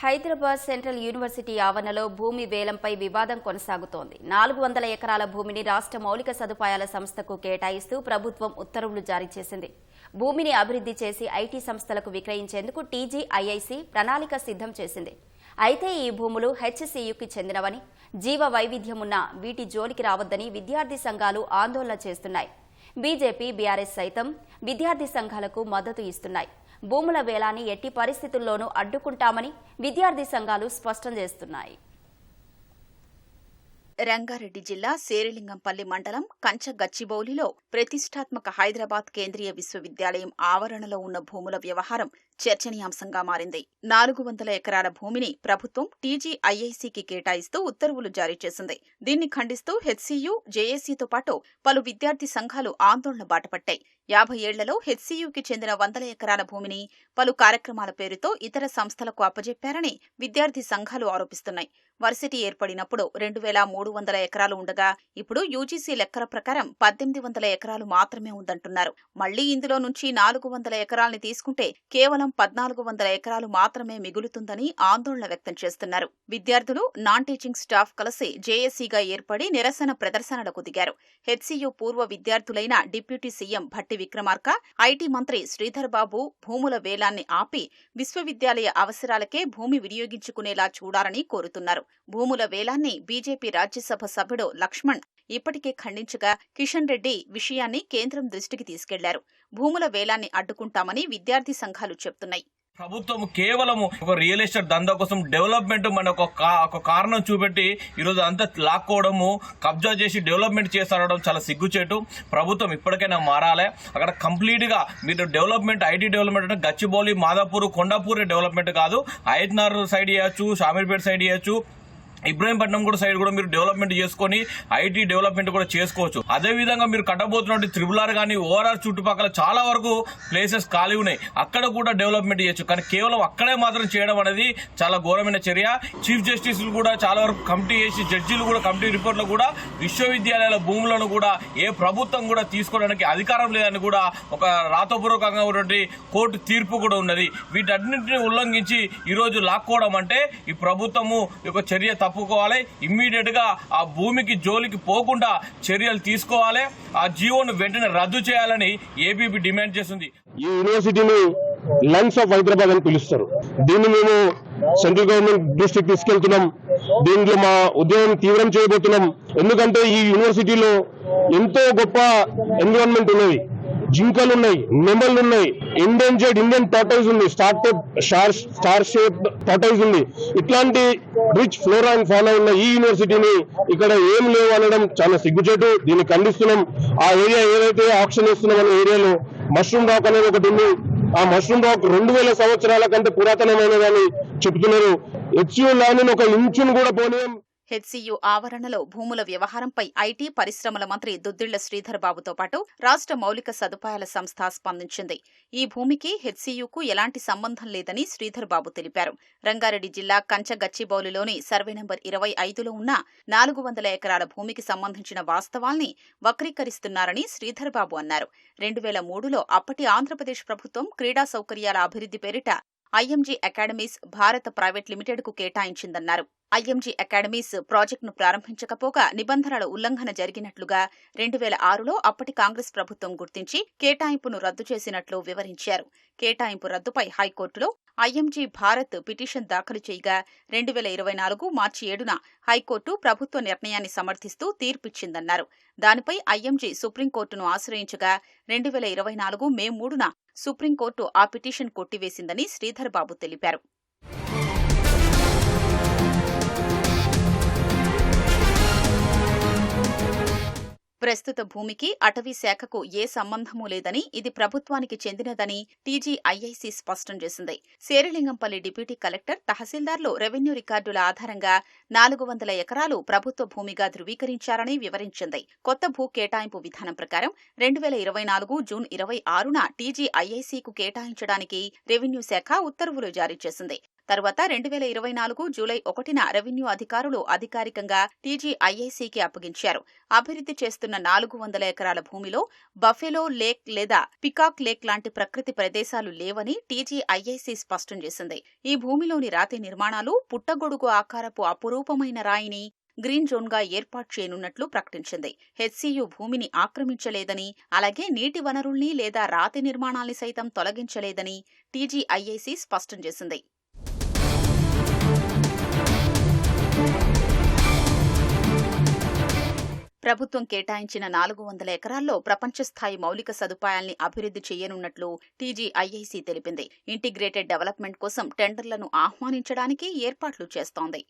Hyderabad central university ఆవరణలో భూమి వేలంపై వివాదం కొనసాగుతోంది. నాలుగు వందల ఎకరాల భూమిని రాష్ట్ర మౌలిక సదుపాయాల సంస్థకు కేటాయిస్తూ ప్రభుత్వం ఉత్తర్వులు జారీ చేసింది. భూమిని అభివృద్ధి చేసి ఐటీ సంస్థలకు విక్రయించేందుకు టీజీఐఐసి ప్రణాళిక సిద్ధం చేసింది. అయితే ఈ భూములు హెచ్సియుకి చెందినవని జీవ వైవిధ్యం ఉన్న వీటి జోలికి రావద్దని విద్యార్థి సంఘాలు ఆందోళన చేస్తున్నాయి. బీజేపీ బీఆర్ఎస్ సైతం విద్యార్థి సంఘాలకు మద్దతు ఇస్తున్నాయి. భూముల వేలాన్ని ఎట్టి పరిస్థితుల్లోనూ అడ్డుకుంటామని విద్యార్థి సంఘాలు స్పష్టం చేస్తున్నాయి. రంగారెడ్డి జిల్లా శేరిలింగంపల్లి మండలం కంచ గచ్చిబౌలిలో ప్రతిష్టాత్మక హైదరాబాద్ కేంద్రీయ విశ్వవిద్యాలయం ఆవరణలో ఉన్న భూముల వ్యవహారం చర్చనీయాంశంగా మారింది. నాలుగు వందల ఎకరాల భూమిని ప్రభుత్వం టీజీఐఐసికి కేటాయిస్తూ ఉత్తర్వులు జారీ చేసింది. దీన్ని ఖండిస్తూ హెచ్సియు జేఏసీతో పాటు పలు విద్యార్థి సంఘాలు ఆందోళన బాటపట్టాయి. యాభై ఏళ్ళలో హెచ్సియుకి చెందిన వందల ఎకరాల భూమిని పలు కార్యక్రమాల పేరుతో ఇతర సంస్థలకు అప్పజెప్పారని విద్యార్థి సంఘాలు ఆరోపిస్తున్నాయి. వర్సిటీ ఏర్పడినప్పుడు రెండు వేల మూడు వందల ఎకరాలు ఉండగా ఇప్పుడు యూజీసీ లెక్కల ప్రకారం పద్దెనిమిది వందల ఎకరాలు మాత్రమే ఉందంటున్నారు. మళ్ళీ ఇందులో నుంచి నాలుగు వందల ఎకరాల్ని తీసుకుంటే కేవలం పద్నాలుగు వందల ఎకరాలు మాత్రమే మిగులుతుందని ఆందోళన వ్యక్తం చేస్తున్నారు. విద్యార్థులు నాన్ టీచింగ్ స్టాఫ్ కలిసి జేఏసీగా ఏర్పడి నిరసన ప్రదర్శనలకు దిగారు. హెచ్సియు పూర్వ విద్యార్థులైన deputy CM Bhatti Vikramarka IT మంత్రి శ్రీధర్ బాబు భూముల వేలాన్ని ఆపి విశ్వవిద్యాలయ అవసరాలకే భూమి వినియోగించుకునేలా చూడాలని కోరుతున్నారు. భూముల వేలాన్ని బీజేపీ రాజ్యసభ సభ్యుడు లక్ష్మణ్ ఇప్పటికే ఖండించగా కిషన్ రెడ్డి విషయాన్ని కేంద్రం దృష్టికి తీసుకెళ్ళారు. భూముల వేలాన్ని అడ్డుకుంటామని విద్యార్థి సంఘాలు చెప్తున్నాయి. ప్రభుత్వం కేవలం ఒక రియల్ ఎస్టేట్ దందా కోసం డెవలప్మెంట్ మన ఒక ఒక కారణం చూపెట్టి ఈరోజు అంతా లాక్కోవడము కబ్జా చేసి డెవలప్మెంట్ చేస్తారడం చాలా సిగ్గుచేటు. ప్రభుత్వం ఇప్పటికైనా మారాలి. అక్కడ కంప్లీట్గా మీరు డెవలప్మెంట్ ఐటీ డెవలప్మెంట్ అంటే గచ్చిబౌలి మాదాపూర్ కొండాపూర్ డెవలప్మెంట్ కాదు. అయత్నార్ సైడ్ చేయొచ్చు షామీర్పేట సైడ్ చేయొచ్చు ఇబ్రాహీంపట్నం కూడా సైడ్ కూడా మీరు డెవలప్మెంట్ చేసుకొని ఐటీ డెవలప్మెంట్ కూడా చేసుకోవచ్చు. అదే విధంగా మీరు కట్టబోతున్నట్టు త్రిబులార్ ఆర్ కానీ ఓఆర్ఆర్ చుట్టుపక్కల చాలా వరకు ప్లేసెస్ ఖాళీ ఉన్నాయి. అక్కడ కూడా డెవలప్మెంట్ చేయొచ్చు. కానీ కేవలం అక్కడే మాత్రం చేయడం అనేది చాలా ఘోరమైన చర్య. చీఫ్ జస్టిస్ కూడా చాలా వరకు కమిటీ చేసి జడ్జీలు కూడా కమిటీ రిపోర్ట్లో కూడా విశ్వవిద్యాలయాల భూములను కూడా ఏ ప్రభుత్వం కూడా తీసుకోవడానికి అధికారం లేదని కూడా ఒక రాతపూర్వకంగా ఉన్నటువంటి కోర్టు తీర్పు కూడా ఉన్నది. వీటన్నింటిని ఉల్లంఘించి ఈరోజు లాక్కోవడం అంటే ఈ ప్రభుత్వము యొక్క చర్య తప్ప ఇమ్మీడియట్గా ఆ భూమికి జోలికి పోకుండా చర్యలు తీసుకోవాలి. ఆ జీవోను వెంటనే రద్దు చేయాలని ఏబీపీ డిమాండ్ చేస్తుంది. ఈ యూనివర్సిటీని లంగ్స్ ఆఫ్ హైదరాబాద్ అని పిలుస్తారు. దీన్ని మేము సెంట్రల్ గవర్నమెంట్ దృష్టికి తీసుకెళ్తున్నాం. దీంట్లో మా ఉద్యోగం తీవ్రం చేయబోతున్నాం. ఎందుకంటే ఈ యూనివర్సిటీలో ఎంతో గొప్ప ఎన్విరాన్మెంట్ ఉన్నది. జింకలు ఉన్నాయి నెమళ్ళు ఉన్నాయి ఇండెంజర్డ్ ఇండియన్ టాటైజ్ ఉంది start star star shape tortoise ఉంది. ఇట్లాంటి రిచ్ ఫ్లోరా అండ్ ఫానా ఉన్న ఈ యూనివర్సిటీని ఇక్కడ ఏం లేవు అనడం చాలా సిగ్గుచేటు. దీన్ని ఖండిస్తున్నాం. ఆ ఏరియా ఏదైతే ఆప్షన్ ఇస్తున్నాం అనే ఏరియాలో మష్రూమ్ రాక్ అనేది ఒకటి ఉంది. ఆ మష్రూమ్ రాక్ రెండు వేల సంవత్సరాల కంటే పురాతనమైనదని చెప్తున్నారు. హెచ్యూ ల్యాండ్ ఒక ఇంచును కూడా పోనీ హెచ్సియు ఆవరణలో భూముల వ్యవహారంపై ఐటీ పరిశ్రమల మంత్రి దుద్దిళ్ళ శ్రీధర్ బాబుతో పాటు రాష్ట్ర మౌలిక సదుపాయాల సంస్థ స్పందించింది. ఈ భూమికి హెచ్సియుకు ఎలాంటి సంబంధం లేదని శ్రీధర్ బాబు తెలిపారు. రంగారెడ్డి జిల్లా కంచగచ్చిబౌలిలోని సర్వే నెంబర్ ఇరవై ఐదులో ఉన్న నాలుగు వందల ఎకరాల భూమికి సంబంధించిన వాస్తవాల్ని వక్రీకరిస్తున్నారని శ్రీధర్ బాబు అన్నారు. రెండు వేల మూడులో అప్పటి ఆంధ్రప్రదేశ్ ప్రభుత్వం క్రీడా సౌకర్యాల అభివృద్ధి పేరిట ఐఎంజీ అకాడమీస్ భారత ప్రైవేట్ లిమిటెడ్కు కేటాయించిందన్నారు. ఐఎంజీ అకాడమీస్ ప్రాజెక్టును ప్రారంభించకపోగా నిబంధనల ఉల్లంఘన జరిగినట్లుగా రెండు వేల ఆరులో అప్పటి కాంగ్రెస్ ప్రభుత్వం గుర్తించి కేటాయింపును రద్దు చేసినట్లు వివరించారు. కేటాయింపు రద్దుపై హైకోర్టులో ఐఎంజీ భారత్ పిటిషన్ దాఖలు చేయగా రెండు వేల ఇరవై నాలుగు మార్చి ఏడున హైకోర్టు ప్రభుత్వ నిర్ణయాన్ని సమర్థిస్తూ తీర్పిచ్చిందన్నారు. దానిపై ఐఎంజీ సుప్రీంకోర్టును ఆశ్రయించగా రెండు వేల ఇరవై నాలుగు మే మూడున సుప్రీంకోర్టు ఆ పిటిషన్ కొట్టివేసిందని శ్రీధర్ బాబు తెలిపారు. ప్రస్తుత భూమికి అటవీ శాఖకు ఏ సంబంధమూ లేదని ఇది ప్రభుత్వానికి చెందినదని టీజీఐఐసి స్పష్టం చేసింది. శేరిలింగంపల్లి డిప్యూటీ కలెక్టర్ తహసీల్దార్లు రెవెన్యూ రికార్డుల ఆధారంగా నాలుగు వందల ఎకరాలు ప్రభుత్వ భూమిగా ధృవీకరించారని వివరించింది. కొత్త భూ కేటాయింపు విధానం ప్రకారం రెండు వేల ఇరవై నాలుగు జూన్ ఇరవై ఆరున టీజీఐఐసికు కేటాయించడానికి రెవెన్యూ శాఖ ఉత్తర్వులు జారీ చేసింది. తర్వాత రెండు వేల ఇరవై నాలుగు జూలై ఒకటిన రెవెన్యూ అధికారులు అధికారికంగా టీజీఐఐసికి అప్పగించారు. అభివృద్ధి చేస్తున్న నాలుగు వందల ఎకరాల భూమిలో బఫెలో లేక్ లేదా పికాక్ లేక్ లాంటి ప్రకృతి ప్రదేశాలు లేవని టీజీఐఐసి స్పష్టం చేసింది. ఈ భూమిలోని రాతి నిర్మాణాలు పుట్టగొడుగు ఆకారపు అపురూపమైన రాయిని గ్రీన్ జోన్గా ఏర్పాటు చేయనున్నట్లు ప్రకటించింది. హెచ్సియు భూమిని ఆక్రమించలేదని అలాగే నీటి వనరుల్ని లేదా రాతి నిర్మాణాల్ని సైతం తొలగించలేదని టీజీఐఐసి స్పష్టం చేసింది. ప్రభుత్వం కేటాయించిన నాలుగు వందల ఎకరాల్లో ప్రపంచ స్థాయి మౌలిక సదుపాయాల్ని అభివృద్ధి చేయనున్నట్లు టీజీఐఐసీ తెలిపింది. ఇంటిగ్రేటెడ్ డెవలప్మెంట్ కోసం టెండర్లను ఆహ్వానించడానికి ఏర్పాట్లు చేస్తోంది.